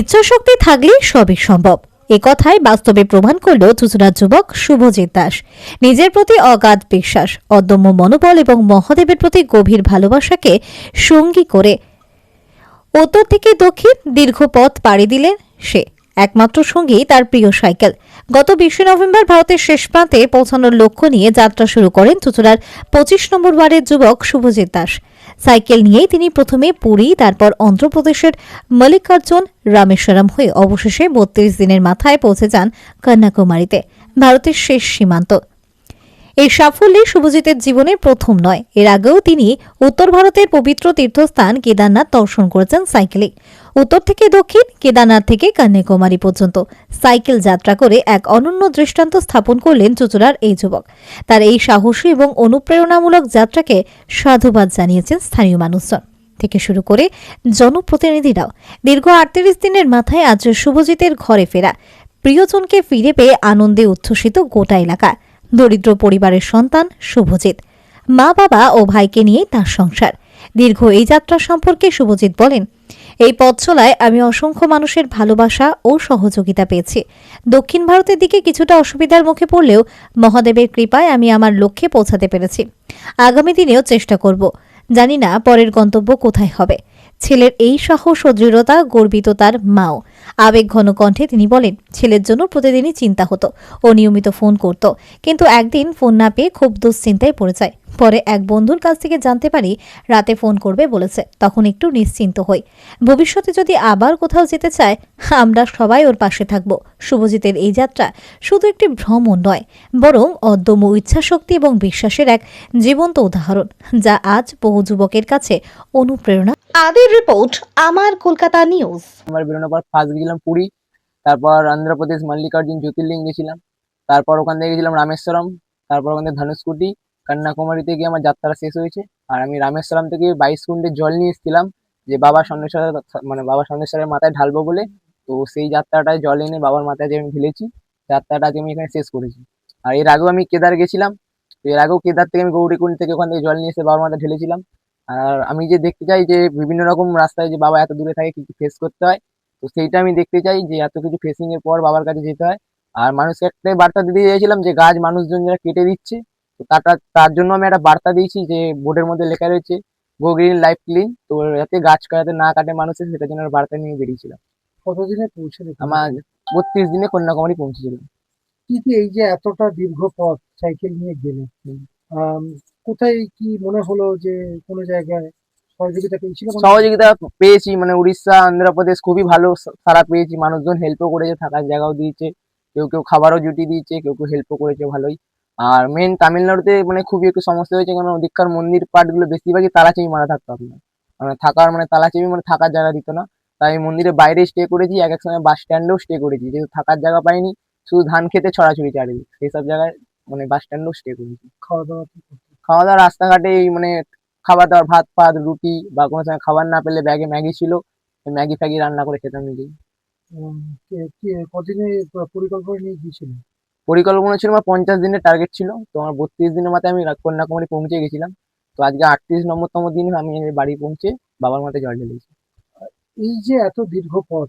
ইচ্ছাশক্তি থাকলে সবই সম্ভব। এ কথাই বাস্তবে প্রমাণ করল চুচুড়ার যুবক শুভজিৎ দাস। নিজের প্রতি অগাধ বিশ্বাস, অদম্য মনোবল এবং মহাদেবের প্রতি গভীর ভালোবাসাকে সঙ্গী করে। উত্তর থেকে দক্ষিণ দীর্ঘ পথ পাড়ি দিলেন সে। একমাত্র সঙ্গী তার প্রিয় সাইকেল। গত বিশে নভেম্বর ভারতের শেষ প্রান্তে পৌঁছানোর লক্ষ্য নিয়ে যাত্রা শুরু করেন চুচুড়ার পঁচিশ নম্বর ওয়ার্ডের যুবক শুভজিৎ দাস। সাইকেল নিয়েই তিনি প্রথমে পুরী, তারপর অন্ধ্রপ্রদেশের মল্লিকার্জুন, রামেশ্বরম হয়ে অবশেষে বত্রিশ দিনের মাথায় পৌঁছে যান কন্যাকুমারীতে, ভারতের শেষ সীমান্ত। এই সাফল্যে শুভজিতের জীবনের প্রথম নয়। এর আগেও তিনি উত্তর ভারতের পবিত্র তীর্থস্থান কেদারনাথ দর্শন করেছেন সাইকেলে। উত্তর থেকে দক্ষিণ, কেদারনাথ থেকে কন্যাকুমারী পর্যন্ত। সাইকেল যাত্রা করে এক অনন্য দৃষ্টান্ত স্থাপন করলেন চুচুড়ার এই যুবক। তার এই সাহসী এবং অনুপ্রেরণামূলক যাত্রাকে সাধুবাদ জানিয়েছেন স্থানীয় মানুষজন। থেকে শুরু করে জনপ্রতিনিধিরাও। দীর্ঘ আটত্রিশ দিনের মাথায় আজ শুভজিতের ঘরে ফেরা। প্রিয়জনকে ফিরে পেয়ে আনন্দে উচ্ছ্বসিত গোটা এলাকা। দরিদ্র পরিবারের সন্তান শুভজিৎ। মা, বাবা ও ভাইকে নিয়ে তার সংসার। দীর্ঘ এই যাত্রা সম্পর্কে শুভজিৎ বলেন, এই পথ চলায় আমি অসংখ্য মানুষের ভালোবাসা ও সহযোগিতা পেয়েছি। দক্ষিণ ভারতের দিকে কিছুটা অসুবিধার মুখে পড়লেও মহাদেবের কৃপায় আমি আমার লক্ষ্যে পৌঁছাতে পেরেছি। আগামী দিনেও চেষ্টা করব। জানি না পরের গন্তব্য কোথায় হবে। ছেলের এই সাহস ও দৃঢ়তা গর্বিত তার মাও। আবেগ ঘন কণ্ঠে তিনি বলেন, ছেলের জন্য প্রতিদিনই চিন্তা হতো ও নিয়মিত ফোন করত। কিন্তু একদিন ফোন না পেয়ে খুব দুশ্চিন্তায় পড়ে যায়। পরে এক বন্ধুর কাছ থেকে জানতে পারি রাতে ফোন করবে বলেছে। তখন একটু নিশ্চিন্ত হই। ভবিষ্যতে যদি আবার কোথাও যেতে চায় আমরা সবাই ওর পাশে থাকব। শুভজিতের এই যাত্রা শুধু একটি ভ্রমণ নয় বরং অদম্য ইচ্ছাশক্তি এবং বিশ্বাসের এক জীবন্ত উদাহরণ যা আজ বহু যুবকের কাছে অনুপ্রেরণা। আদের রিপোর্ট আমার কলকাতা নিউজ। আমার বেরোনোর পর ফার্স্ট গেছিলাম পুরী তারপর অন্ধ্রপ্রদেশ মল্লিকার্জুন জ্যোতির্লিঙ্গ গেছিলাম তারপর ওখান থেকে গেছিলাম রামেশ্বরম তারপর ওখান থেকে ধনুষকুটি কন্যাকুমারীতে গিয়ে আমার যাত্রা শেষ হয়েছে। আর আমি রামেশ্বরম থেকে বাইশ কুণ্ডের জল নিয়ে এসেছিলাম যে বাবা সন্দেশ্বরের মানে বাবা সন্দেশ্বরের মাথায় ঢালবো বলে। তো সেই যাত্রাটায় জল এনে বাবার মাথায় যে আমি ঢেলেছি, যাত্রাটা আমি এখানে শেষ করেছি। আর এর আগেও আমি কেদার গেছিলাম। তো এর আগেও কেদার থেকে আমি গৌরীকুণ্ড থেকে ওখান থেকে জল নিয়ে এসে বাবার মাথায় ঢেলেছিলাম। আর আমি যে দেখতে চাই যে বিভিন্ন রকম রাস্তায় যে বাবা এত দূরে থাকে কি কি ফেস করতে হয়, তো সেইটা আমি দেখতে চাই যে এত কিছু ফেসিং এর পর বাবার কাছে যেতে হয়। আর মানুষকে একটাই বার্তা দিতে চাইছিলাম যে গাছ মানুষজন যারা কেটে দিচ্ছে তাটা তার জন্য আমি একটা বার্তা দিয়েছি যে বোর্ডের মধ্যে লেখা রয়েছে গো গ্রিন লাইফ ক্লিন তো যাতে গাছ কাটাতে না কাটে মানুষের সেটার জন্য বার্তা নিয়ে বেরিয়েছিলাম। কতদিনে পৌঁছে? আমার বত্রিশ দিনে কন্যাকুমারী পৌঁছেছিলাম কি কি এই যে এতটা দীর্ঘ পথ সাইকেল নিয়ে গেলে? কোথায় কি মনে হলো যে কোনো জায়গায় সহযোগিতা পেয়েছিল সহযোগিতা পেয়েছি মানে উড়িষ্যা অন্ধ্রপ্রদেশ খুবই ভালো সা- সাড়া পেয়েছি। মানুষজন হেল্পও করেছে থাকার জায়গাও দিয়েছে। কেউ কেউ খাবারও জুটি দিয়েছে কেউ কেউ হেল্পও করেছে ভালোই। আর মেন তামিলনাড়ুতে মানে খুবই একটু সমস্যা হয়েছে কারণ ওদিককার মন্দির পাটগুলো বেশিরভাগই তালাচাবি মারা থাকতো আপনার। মানে থাকার মানে তালাচাবি মানে থাকার জায়গা দিত না। তাই মন্দিরের বাইরে স্টে করেছি এক এক সময় বাস স্ট্যান্ডেও স্টে করেছি। যেহেতু থাকার জায়গা পাইনি শুধু ধান খেতে ছড়াছড়ি চারিদিক। সেই সব জায়গায় মানে বাস স্ট্যান্ডেও স্টে করেছি। খাওয়া দাওয়া খাওয়া দাওয়া রাস্তাঘাটে মানে খাবার দাবার ভাত ফাত রুটি বা কোনো সময় খাবার না পেলে ব্যাগে ম্যাগি ছিল ম্যাগি ফ্যাগি রান্না করে খেতাম নিজেই। কদিনে পরিকল্পনা নিয়ে গিয়েছিল পরিকল্পনা ছিল আমার পঞ্চাশ দিনের টার্গেট ছিল। তো আমার বত্রিশ দিনের মাথায় আমি কন্যাকুমারী পৌঁছে গেছিলাম। তো আজকে আটত্রিশ নম্বরতম দিন আমি বাড়ি পৌঁছে বাবার মাথায় জল ঢেলেছি। এই যে এত দীর্ঘ পথ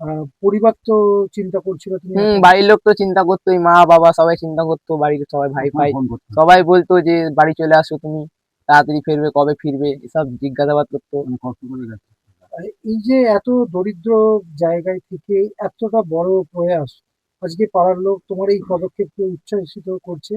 আহ, পরিবার তো চিন্তা করছিল তুমি হম বাড়ির লোক তো চিন্তা করতো মা বাবা সবাই চিন্তা করতো বাড়ির সবাই ভাই ভাই সবাই বলতো যে বাড়ি চলে আসো তুমি তাড়াতাড়ি ফিরবে কবে ফিরবে এসব জিজ্ঞাসাবাদ করতো। এই যে এত দরিদ্র জায়গায় থেকে এতটা বড় প্রয়াস আজকে পাড়ার লোক তোমার এই পদক্ষেপকে উচ্ছ্বাসিত করছে।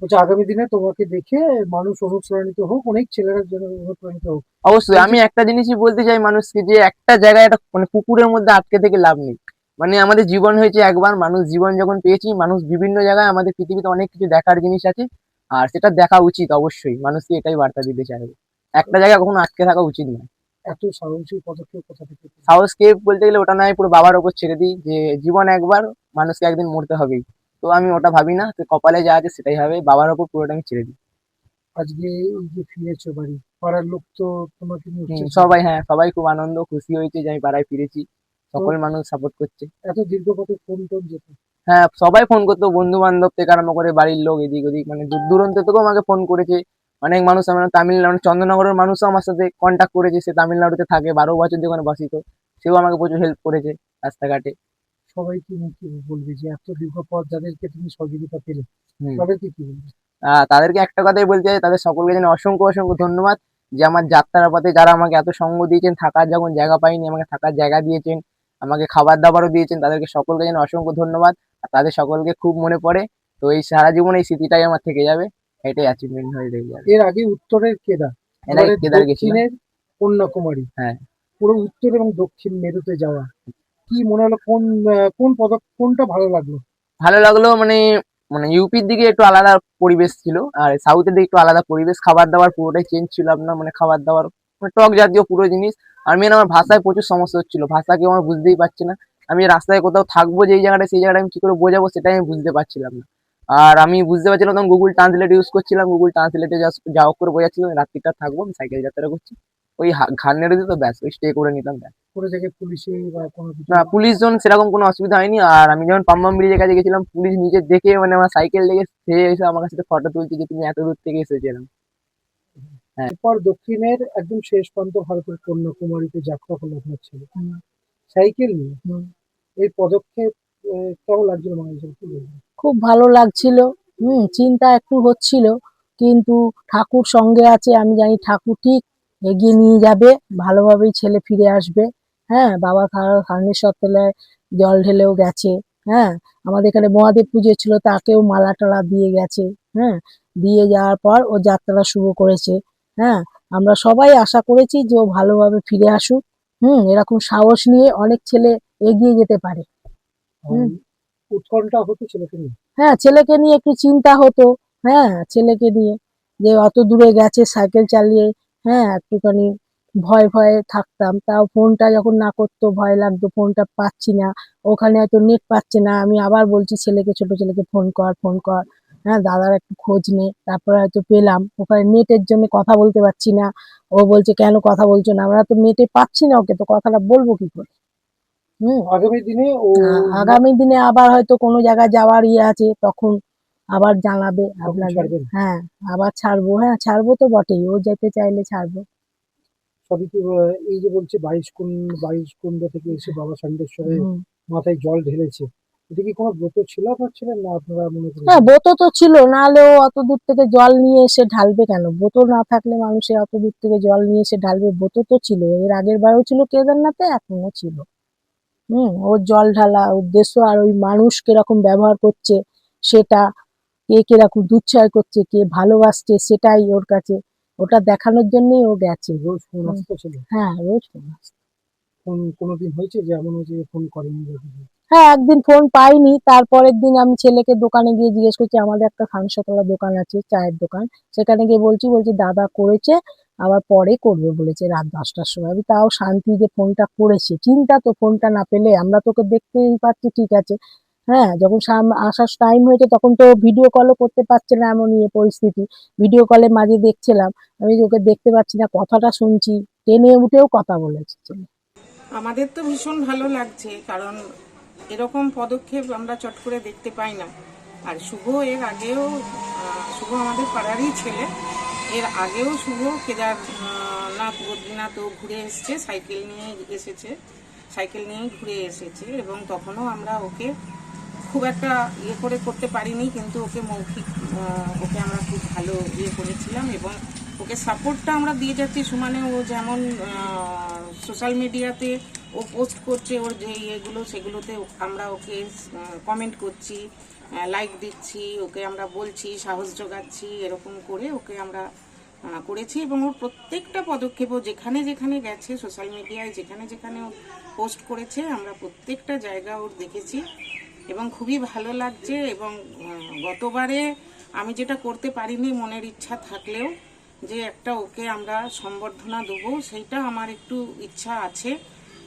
বলছে আগামী দিনে তোমাকে দেখে মানুষ অনুপ্রাণিত হোক অনেক ছেলেরা যেন অনুপ্রাণিত হোক। অবশ্যই আমি একটা জিনিসই বলতে চাই মানুষকে যে একটা জায়গায় একটা মানে পুকুরের মধ্যে আটকে থেকে লাভ নেই। মানে আমাদের জীবন হয়েছে একবার মানুষ জীবন যখন পেয়েছি মানুষ বিভিন্ন জায়গায় আমাদের পৃথিবীতে অনেক কিছু দেখার জিনিস আছে আর সেটা দেখা উচিত অবশ্যই মানুষকে এটাই বার্তা দিতে চাইবে। একটা জায়গায় কখনো আটকে থাকা উচিত নয়। এত সাহসী পদক্ষেপ কোথা থেকে? সাহসকে বলতে গেলে ওটা নয় পুরো বাবার ওপর ছেড়ে দিই যে জীবন একবার মানুষকে একদিন মরতে হবেই। তো আমি ওটা ভাবি না তো কপালে যা আছে সেটাই হবে বাবার ওপর পুরোটা আমি ছেড়ে দিই। আজকে এই যে ফিরেছো বাড়ি পাড়ার লোক তো তোমাকে। সবাই হ্যাঁ সবাই খুব আনন্দ খুশি হয়েছে যে আমি পাড়ায় ফিরেছি। সকল মানুষ সাপোর্ট করছে। এত দীর্ঘ পথে ফোন টোন যেত? হ্যাঁ সবাই ফোন করতো বন্ধু বান্ধব থেকে আরম্ভ করে বাড়ির লোক এদিক ওদিক মানে দূর দূরান্ত থেকেও আমাকে ফোন করেছে। অনেক মানুষ আমার তামিলনাড়ু চন্দ্রনগরের মানুষও আমার সাথে কন্ট্যাক্ট করেছে সে তামিলনাড়ুতে থাকে বারো বছর ওখানে বাসিত সেও আমাকে প্রচুর হেল্প করেছে রাস্তাঘাটে। সবাইকে নিয়ে কি বলবে যে এত দীর্ঘ পথ যাদেরকে তুমি সহযোগিতা পেলে। তাদেরকে কি বলবে তাদেরকে একটা কথাই বলতে চাই তাদের সকলকে যেন অসংখ্য অসংখ্য ধন্যবাদ যে আমার যাত্রার পথে যারা আমাকে এত সঙ্গ দিয়েছেন থাকার যখন জায়গা পাইনি আমাকে থাকার জায়গা দিয়েছেন আমাকে খাবার দাবারও দিয়েছেন তাদেরকে সকলকে যেন অসংখ্য ধন্যবাদ আর তাদের সকলকে খুব মনে পড়ে তো এই সারা জীবন এই স্মৃতিটাই আমার থেকে যাবে এটাই অ্যাচিভমেন্ট হয়ে রয়ে যাবে এর আগে উত্তরের কেদার এর আগে কেদার গেছিলাম কন্যাকুমারী হ্যাঁ। পুরো উত্তর এবং দক্ষিণ মেরুতে যাওয়া কি মনে হলো? কোন কোন পদক, কোনটা ভালো লাগল? ভালো লাগল মানে মানে ইউপির দিকে একটু আলাদা পরিবেশ ছিল, আর সাউথের দিকে একটু আলাদা পরিবেশ। খাবার দাবার পুরোটাই চেঞ্জ ছিল আপনার মানে খাবার দাবার মানে টক জাতীয় পুরো জিনিস। আর মেন আমার ভাষায় প্রচুর সমস্যা হচ্ছিল। ভাষা কেউ আমার বুঝতেই পারছি না। আমি রাস্তায় কোথাও থাকব, যেই জায়গাটা, সেই জায়গাটা আমি কি করে বোঝাবো, সেটাই আমি বুঝতে পারছিলাম না। আর আমি বুঝতে পারছিলাম তখন গুগল ট্রান্সলেট ইউজ করছিলাম। গুগল ট্রান্সলেটে যা হোক করে বোঝাচ্ছিলাম, রাত্রিটা থাকব, আমি সাইকেল যাত্রা করছি। ওই হা- ঘাড় নেড়ে দিত ব্যাস ওই স্টে করে নিতাম ব্যাস। কোনো জায়গায় পুলিশে বা কোনো কিছু? না পুলিশ জন সেরকম কোনো অসুবিধা হয়নি আর আমি যখন পাম্বাম ব্রিজের কাছে গেছিলাম পুলিশ নিজে দেখে মানে আমার সাইকেল দেখে সে এসে আমার কাছে ফটো তুলছে যে তুমি এত দূর থেকে এসেছিলাম এরপর দক্ষিণের একদম শেষ প্রান্ত ভারতের কন্যাকুমারীতে যাত্রা হলো আপনার ছেলে। সাইকেল নিয়ে? এই পদক্ষেপ কেমন লাগছিল মানুষের খুব ভালো লাগছিল হুম চিন্তা একটু হচ্ছিল কিন্তু ঠাকুর সঙ্গে আছে আমি জানি ঠাকুর ঠিক এগিয়ে নিয়ে যাবে ভালোভাবেই ছেলে ফিরে আসবে। হ্যাঁ বাবা খারণেশ্বর তলায় জল ঢেলেও গেছে। হ্যাঁ আমাদের এখানে মহাদেব পুজো ছিল তাকেও মালা টালা দিয়ে গেছে। হ্যাঁ দিয়ে যাওয়ার পর ও যাত্রা শুরু করেছে। হ্যাঁ আমরা সবাই আশা করেছি যে ও ভালোভাবে ফিরে আসুক। হুম এরকম সাহস নিয়ে অনেক ছেলে এগিয়ে যেতে পারে। উৎকণ্ঠা হতো ছেলেকে নিয়ে? হ্যাঁ ছেলেকে নিয়ে একটু চিন্তা হতো। হ্যাঁ ছেলেকে নিয়ে যে অত দূরে গেছে সাইকেল চালিয়ে হ্যাঁ একটুখানি ভয় ভয়ে থাকতাম। তাও ফোনটা যখন না করতো ভয় লাগতো ফোনটা পাচ্ছি না। ওখানে হয়তো নেট পাচ্ছে না। আমি আবার বলছি ছেলেকে ছোট ছেলেকে ফোন কর ফোন কর। হ্যাঁ দাদার একটু খোঁজ নে। তারপরে হয়তো পেলাম। ওখানে নেটের জন্য কথা বলতে পারছি না। ও বলছে কেন কথা বলছো না? আমরা তো নেটে পাচ্ছি না ওকে তো কথাটা বলব কি করে? হুম। আগামী দিনে আগামী দিনে আবার হয়তো কোনো জায়গায় যাওয়ার ইয়ে আছে তখন আবার জানাবে আপনাদের। হ্যাঁ আবার ছাড়বো। হ্যাঁ ছাড়বো তো বটেই ও যেতে চাইলে ছাড়বো। সবই কি এই যে বলছে বাইশ কুণ্ড বাইশ কুণ্ড থেকে এসে বাবা সান্ডেশ্বরে মাথায় জল ঢেলেছে। এটা কি কোনো ব্রত ছিল আপনার ছিলেন না আপনারা মনে করেন? হ্যাঁ বোতো তো ছিল নাহলে ও অত দূর থেকে জল নিয়ে এসে ঢালবে কেন? বোতো না থাকলে মানুষে অত দূর থেকে জল নিয়ে এসে ঢালবে বোতো তো ছিল। এর আগের বারও ছিল কেদারনাথে এখনও ছিল। হুম ওর জল ঢালা উদ্দেশ্য আর ওই মানুষ কীরকম ব্যবহার করছে সেটা কে কীরকম দুচ্ছয় করছে কে ভালোবাসছে সেটাই ওর কাছে। ওটা দেখানোর জন্যই ও গেছে। রোজ ফোন। আসতো ছিল হ্যাঁ রোজ ফোন আসে। ফোন কোনোদিন হয়েছে যে এমন হয়েছে যে ফোন করেনি হ্যাঁ একদিন ফোন পাইনি। তারপরের দিন আমি ছেলেকে দোকানে গিয়ে জিজ্ঞেস করছি আমাদের একটা খানসাতলা দোকান আছে চায়ের দোকান। সেখানে গিয়ে বলছি বলছি দাদা করেছে আবার পরে করবে বলেছে রাত দশটার সময়। আমি তাও শান্তি যে ফোনটা করেছে। চিন্তা তো ফোনটা না পেলে আমরা তোকে দেখতেই পাচ্ছি ঠিক আছে। হ্যাঁ যখন আসার টাইম হয়েছে তখন তো ভিডিও কলও করতে পারছে না এমন ইয়ে পরিস্থিতি। ভিডিও কলে মাঝে দেখছিলাম, আমি ওকে দেখতে পাচ্ছি না, কথাটা শুনছি, টেনে উঠেও কথা বলেছে। আমাদের তো ভীষণ ভালো লাগছে, কারণ এরকম পদক্ষেপ আমরা চট করে দেখতে পাই না। আর শুভ এর আগেও শুভ আমাদের পাড়ারই ছেলে। এর আগেও শুভ কেদারনাথ ও ঘুরে এসেছে, সাইকেল নিয়ে এসেছে, সাইকেল নিয়ে ঘুরে এসেছে এবং তখনও আমরা ওকে খুব একটা ইয়ে করে করতে পারিনি, কিন্তু ওকে মৌখিক ওকে আমরা খুব ভালো ইয়ে করেছিলাম এবং ওকে সাপোর্টটা আমরা দিয়ে যাচ্ছি। সমানে ও যেমন সোশ্যাল মিডিয়াতে ও পোস্ট করছে, ওর যে ইয়েগুলো সেগুলোতে আমরা ওকে কমেন্ট করছি লাইক দিচ্ছি, ওকে আমরা বলছি, সাহস যোগাচ্ছি এরকম করে ওকে আমরা করেছি এবং ওর প্রত্যেকটা পদক্ষেপ যেখানে যেখানে গেছে সোশ্যাল মিডিয়ায় যেখানে যেখানে ও পোস্ট করেছে, আমরা প্রত্যেকটা জায়গা ওর দেখেছি। এবং খুবই ভালো লাগছে এবং গতবারে আমি যেটা করতে পারিনি মনের ইচ্ছা থাকলেও যে একটা ওকে আমরা সম্বর্ধনা দেবো, সেইটা আমার একটু ইচ্ছা আছে।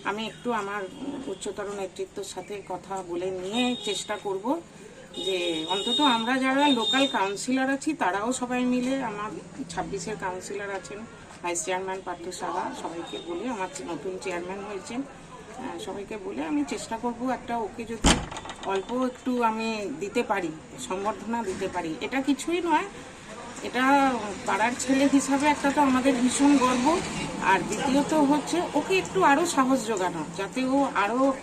আমি একটু আমার উচ্চতর নেতৃত্বর সাথে কথা বলে নিয়ে চেষ্টা করব যে অন্তত আমরা যারা লোকাল কাউন্সিলর আছি, তারাও সবাই মিলে আমার ছাব্বিশের কাউন্সিলর আছেন, ভাইস চেয়ারম্যান পার্থ সাহা, সবাইকে বলে আমার নতুন চেয়ারম্যান হয়েছেন সবাইকে বলে আমি চেষ্টা করব একটা ওকে যদি অল্প একটু আমি দিতে পারি সম্বর্ধনা দিতে পারি। এটা কিছুই নয়। এটা পাড়ার ছেলে হিসাবে একটা তো আমাদের ভীষণ গর্ব। আর দ্বিতীয়ত হচ্ছে ওকে একটু আরও সাহস জোগানো যাতে ও আরও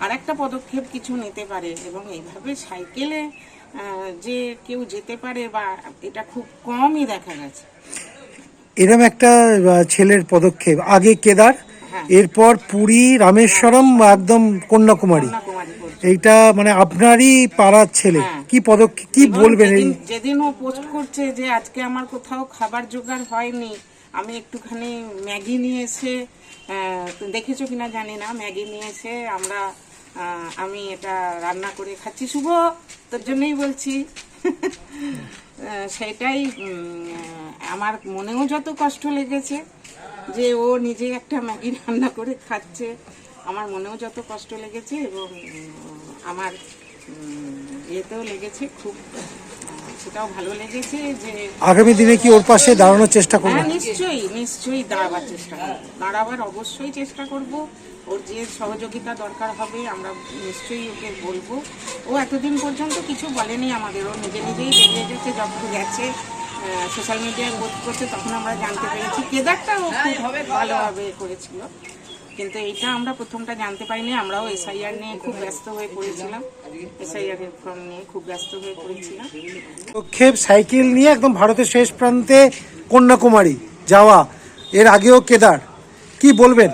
আর একটা পদক্ষেপ কিছু নিতে পারে। এবং এইভাবে সাইকেলে যে কেউ যেতে পারে বা এটা খুব কমই দেখা গেছে। এরম একটা ছেলের পদক্ষেপ। আগে কেদার হ্যাঁ। এরপর পুরী রামেশ্বরম একদম কন্যাকুমারী। এইটা মানে আপনারই পাড়ার ছেলে। হ্যাঁ। কি পদক্ষেপ কি বলবেন এই যেদিন- ও পোস্ট করছে যে আজকে আমার কোথাও খাবার জোগাড় হয়নি আমি একটুখানি ম্যাগি নিয়ে এসে দেখেছ কিনা জানি না ম্যাগি নিয়ে এসে আমরা আমি এটা রান্না করে খাচ্ছি। শুভ তোর জন্যই বলছি। সেটাই আমার মনেও যত কষ্ট লেগেছে যে ও নিজে একটা ম্যাগি রান্না করে খাচ্ছে। আমার মনেও যত কষ্ট লেগেছে এবং আমার ইয়েতেও লেগেছে খুব সেটাও ভালো লেগেছে যে আগামী দিনে কি ওর পাশে দাঁড়ানোর চেষ্টা করবেন হ্যাঁ নিশ্চয়ই নিশ্চয়ই দাঁড়াবার চেষ্টা করব। দাঁড়াবার অবশ্যই চেষ্টা করব। ওর যে সহযোগিতা দরকার হবে আমরা নিশ্চয়ই ওকে বলব। ও এতদিন পর্যন্ত কিছু বলেনি আমাদের। ও নিজে নিজেই বেরিয়ে গেছে যখন গেছে সোশ্যাল মিডিয়ায় পোস্ট করছে তখন আমরা জানতে পেরেছি। কেদারটা ও খুব ভালোভাবে করেছিল। কিন্তু এইটা আমরা প্রথমটা জানতে পারিনি আমরাও এসআইআর নিয়ে খুব ব্যস্ত হয়ে পড়েছিলাম। এসআইআর এর ফর্ম নিয়ে খুব ব্যস্ত হয়ে পড়েছিলাম। পদক্ষেপ সাইকেল নিয়ে একদম ভারতের শেষ প্রান্তে কন্যাকুমারী যাওয়া এর আগেও কেদার। কি বলবেন?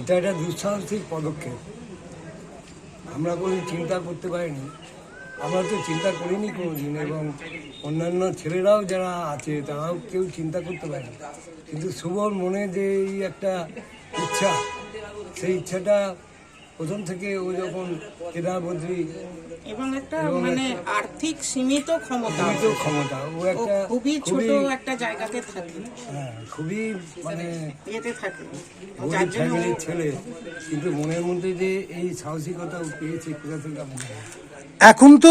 এটা একটা দুঃসাহসিক পদক্ষেপ। আমরা কোনো চিন্তা করতে পারিনি। আমরা তো চিন্তা করিনি কোনোদিন এবং অন্যান্য ছেলেরাও যারা আছে তারাও কেউ চিন্তা করতে পারেনি। কিন্তু শুভর মনে যে এই একটা ইচ্ছা সেই ইচ্ছাটা প্রথম থেকে ও যখন কেদারবদ্রী এবং একটা মানে আর্থিক সীমিত ক্ষমতা সীমিত ক্ষমতা। ও একটা খুবই ছোট একটা জায়গাতে থাকে। হ্যাঁ খুবই মানে ইয়েতে থাকে। যার জন্য ছেলে। কিন্তু মনের মধ্যে যে এই সাহসিকতা ও পেয়েছে কোথা থেকে আমরা এখন তো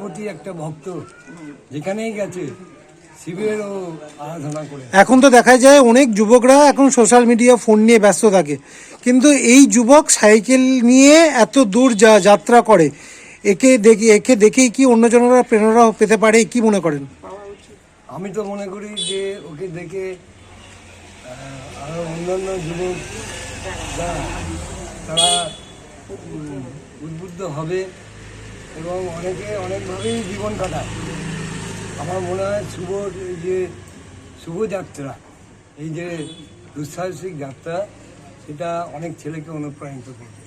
প্রতি একটা ভক্ত যেখানেই গেছে শিবের আরাধনা করে। এখন তো দেখা যায় অনেক যুবকরা এখন সোশ্যাল মিডিয়া ফোন নিয়ে ব্যস্ত থাকে। কিন্তু এই যুবক সাইকেল নিয়ে এত দূর যা যাত্রা করে একে দেখে একে দেখেই কি অন্যজনেরা প্রেরণা পেতে পারে কি মনে করেন? আমি তো মনে করি যে ওকে দেখে অন্যান্য যুবক তারা উদ্বুদ্ধ হবে এবং অনেকে অনেকভাবেই জীবন কাটায়। আমার মনে হয় শুভ যে শুভযাত্রা এই যে দুঃসাহসিক যাত্রা, সেটা অনেক ছেলেকে অনুপ্রাণিত করবে।